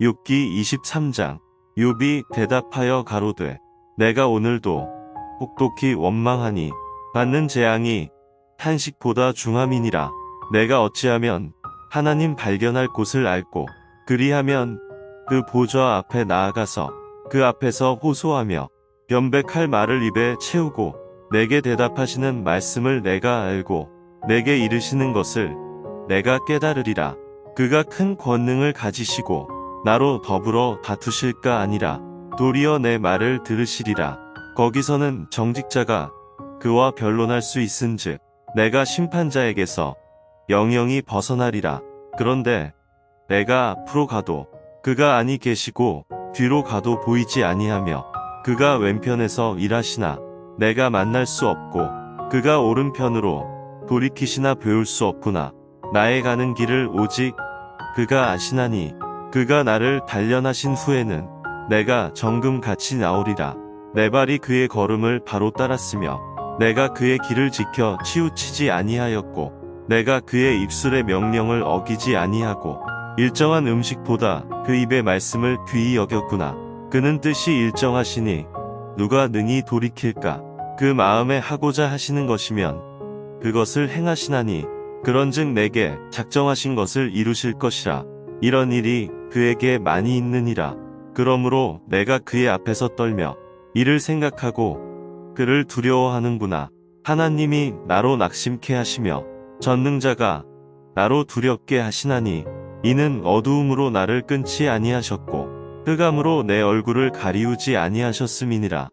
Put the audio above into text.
욥기 23장 욥이 대답하여 가로되 내가 오늘도 혹독히 원망하니 받는 재앙이 탄식보다 중함이니라. 내가 어찌하면 하나님 발견할 곳을 알고 그리하면 그 보좌 앞에 나아가서 그 앞에서 호소하며 변백할 말을 입에 채우고 내게 대답하시는 말씀을 내가 알고 내게 이르시는 것을 내가 깨달으리라. 그가 큰 권능을 가지시고 나로 더불어 다투실까 아니라 도리어 내 말을 들으시리라. 거기서는 정직자가 그와 변론할 수 있은즉 내가 심판자에게서 영영이 벗어나리라. 그런데 내가 앞으로 가도 그가 아니 계시고 뒤로 가도 보이지 아니하며 그가 왼편에서 일하시나 내가 만날 수 없고 그가 오른편으로 돌이키시나 배울 수 없구나. 나의 가는 길을 오직 그가 아시나니 그가 나를 단련하신 후에는 내가 정금같이 나오리라 내 발이 그의 걸음을 바로 따랐으며 내가 그의 길을 지켜 치우치지 아니하였고 내가 그의 입술의 명령을 어기지 아니하고 일정한 음식보다 그 입의 말씀을 귀히 여겼구나. 그는 뜻이 일정하시니 누가 능히 돌이킬까? 그 마음에 하고자 하시는 것이면 그것을 행하시나니 그런즉 내게 작정하신 것을 이루실 것이라. 이런 일이 그에게 많이 있느니라. 그러므로 내가 그의 앞에서 떨며 이를 생각하고 그를 두려워하는구나. 하나님이 나로 낙심케 하시며 전능자가 나로 두렵게 하시나니 이는 어두움으로 나를 끊지 아니하셨고 흑암으로 내 얼굴을 가리우지 아니하셨음이니라.